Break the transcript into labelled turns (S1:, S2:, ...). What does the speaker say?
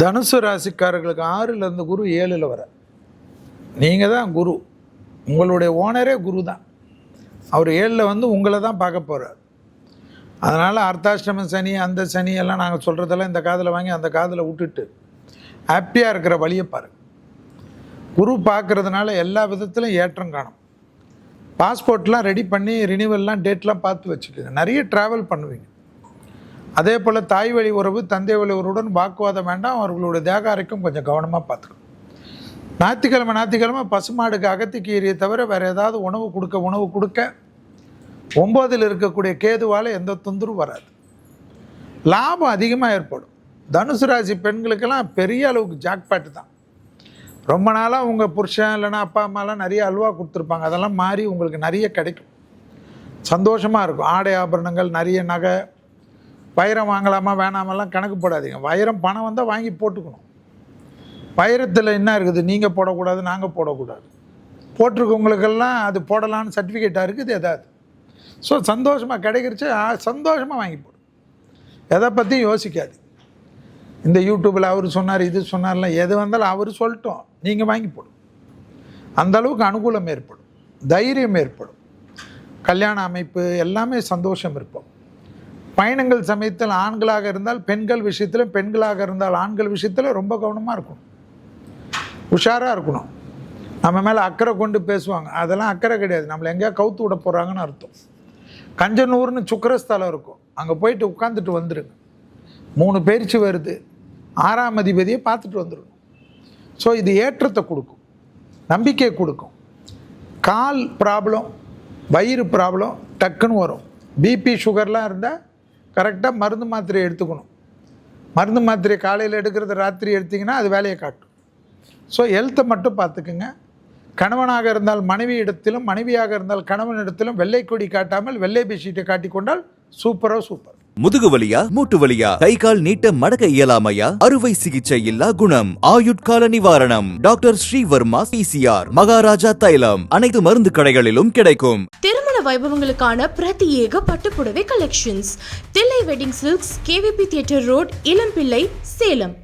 S1: தனுசு ராசிக்காரர்களுக்கு ஆறில் இருந்து குரு ஏழில் வர நீங்கள் தான் குரு. உங்களுடைய ஓனரே குரு தான். அவர் ஏழில் வந்து உங்களை தான் பார்க்க போகிறார் அதனால் அர்த்தாஷ்டம சனி அந்த சனி எல்லாம் நாங்கள் சொல்கிறதெல்லாம் இந்த காதில் வாங்கி அந்த காதில் விட்டுட்டு ஹாப்பியாக இருக்கிற வழியை பாருங்கள் குரு பார்க்குறதுனால எல்லா விதத்திலும் ஏற்றம் காணும். பாஸ்போர்ட்லாம் ரெடி பண்ணி ரினியூவல்லாம் டேட்லாம் பார்த்து வச்சுக்கோங்க. நிறைய ட்ராவல் பண்ணுவீங்க. அதே போல் தாய் வழி உறவு தந்தை வழி உறவுடன் வாக்குவாதம் வேண்டாம். அவர்களுடைய தேக அறைக்கும் கொஞ்சம் கவனமாக பார்த்துக்கணும். ஞாயிற்றுக்கிழமை ஞாயிற்றுக்கிழமை பசுமாடுக்கு அகத்திக்கீரியை தவிர வேறு ஏதாவது உணவு கொடுக்க உணவு கொடுக்க ஒம்போதில் இருக்கக்கூடிய கேதுவால் எந்த தொந்தரவும் வராது. லாபம் அதிகமாக ஏற்படும். தனுசு ராசி பெண்களுக்கெல்லாம் பெரிய அளவுக்கு ஜாக்பாட்டு தான். ரொம்ப நாளாக உங்கள் புருஷன் இல்லைன்னா அப்பா அம்மாலாம் நிறைய அல்வா கொடுத்துருப்பாங்க. அதெல்லாம் மாறி உங்களுக்கு நிறைய கிடைக்கும். சந்தோஷமாக இருக்கும். ஆடை ஆபரணங்கள் நிறைய நகை வைரம் வாங்கலாமா வேணாமெல்லாம் கணக்கு போடாதீங்க. வைரம் பணம் வந்தால் வாங்கி போட்டுக்கணும். வைரத்தில் என்ன இருக்குது? நீங்கள் போடக்கூடாது நாங்கள் போடக்கூடாது. போட்டிருக்கவங்களுக்கெல்லாம் அது போடலான்னு சர்டிஃபிகேட்டாக இருக்குது எதாவது ஸோ சந்தோஷமாக கிடைக்கிறச்சு சந்தோஷமாக வாங்கி போடும் எதை பற்றியும் யோசிக்காது இந்த யூடியூப்பில் அவர் சொன்னார் இது சொன்னார்லாம் எது வந்தாலும் அவர் சொல்லிட்டோம். நீங்கள் வாங்கி போடும் அந்த அளவுக்கு அனுகூலம் ஏற்படும். தைரியம் ஏற்படும். கல்யாண அமைப்பு எல்லாமே சந்தோஷம் இருப்போம். பயணங்கள் சமயத்தில் ஆண்களாக இருந்தால் பெண்கள் விஷயத்தில் பெண்களாக இருந்தால் ஆண்கள் விஷயத்தில் ரொம்ப கவனமாக இருக்கணும். உஷாராக இருக்கணும். நம்ம மேலே அக்கறை கொண்டு பேசுவாங்க. அதெல்லாம் அக்கறை கிடையாது. நம்மளை எங்கேயா கவுத்து விட போகிறாங்கன்னு அர்த்தம். கஞ்சனூர்னு சுக்கரஸ்தலம் இருக்கும். அங்கே போயிட்டு உட்காந்துட்டு வந்துடுங்க மூணு பயிற்சி வருது. ஆறாம் அதிபதியை பார்த்துட்டு வந்துடும் ஸோ இது ஏற்றத்தை கொடுக்கும். நம்பிக்கை கொடுக்கும். கால் ப்ராப்ளம் வயிறு ப்ராப்ளம் டக்குன்னு வரும். பிபி சுகர்லாம் இருந்தால் கரெக்டாக மருந்து மாத்திரை எடுத்துக்கணும். மருந்து மாத்திரை காலையில் எடுக்கிறது ராத்திரி எடுத்தீங்கன்னா அது வேலையை காட்டும். ஸோ ஹெல்த்தை மட்டும் பார்த்துக்குங்க. கணவனாக இருந்தால் மனைவி இடத்திலும் மனைவியாக இருந்தால் கணவன் இடத்திலும் வெள்ளை கொடி காட்டாமல் வெள்ளை பெட்ஷீட்டை காட்டிக்கொண்டால் சூப்பரோ சூப்பர்
S2: முதுகு வலியா மூட்டு வலியா கை கால் நீட்ட மடக்க இயலாமையா? அறுவை சிகிச்சை இல்லா குணம் ஆயுட்கால நிவாரணம். டாக்டர் ஸ்ரீவர்மா பிசிஆர் மகாராஜா தைலம். அனைத்து மருந்து கடைகளிலும் கிடைக்கும்.
S3: வைபவங்களுக்கான பிரத்யேக பட்டுப்புடவை collections Thillai wedding silks KVP theatre road Elampillai Salem.